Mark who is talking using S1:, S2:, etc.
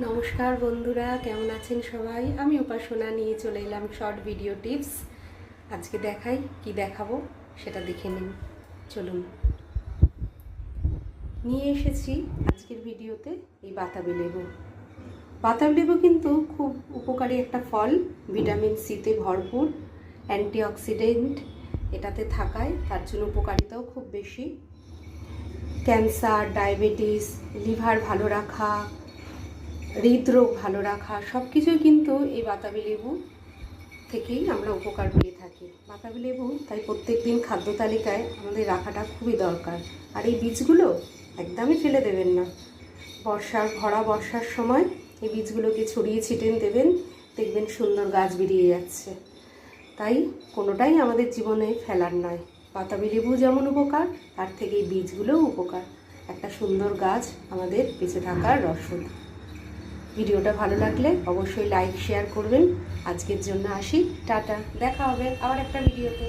S1: নমস্কার বন্ধুরা, কেমন আছেন সবাই? আমি উপাসনা নিয়ে চলে এলাম শর্ট ভিডিও টিপস আজকে দেখাই কি দেখাবো, সেটা দেখে নিন। চলুন। নিয়ে এসেছি আজকের ভিডিওতে এই বাতাবি লেবু। বাতাবি লেবু কিন্তু খুব উপকারী একটা ফল, ভিটামিন সিতে ভরপুর, অ্যান্টিঅক্সিডেন্ট এটাতে থাকায়, তার জন্য উপকারিতাও খুব বেশি। ক্যান্সার, ডায়াবেটিস, লিভার ভালো রাখা হৃদরোগ ভালো রাখা সব কিছুই কিন্তু এই বাতাবি লেবু থেকেই আমরা উপকার পেয়ে থাকি। বাতাবি লেবু, তাই প্রত্যেক দিন খাদ্য তালিকায় আমাদের রাখাটা খুবই দরকার। আর এই বীজগুলো একদমই ফেলে দেবেন না। বর্ষার ভরা বর্ষার সময় এই বীজগুলোকে ছড়িয়ে ছিটেন দেবেন, দেখবেন সুন্দর গাছ বেরিয়ে যাচ্ছে। তাই কোনোটাই আমাদের জীবনে ফেলার নয়। বাতাবি লেবু যেমন উপকার, তার থেকে এই বীজগুলোও উপকার। একটা সুন্দর গাছ আমাদের বেঁচে থাকার রসদ ভিডিওটা ভালো লাগলে অবশ্যই লাইক, শেয়ার করবেন। আজকের জন্য আসি। টাটা। দেখা হবে আবার একটা ভিডিওতে।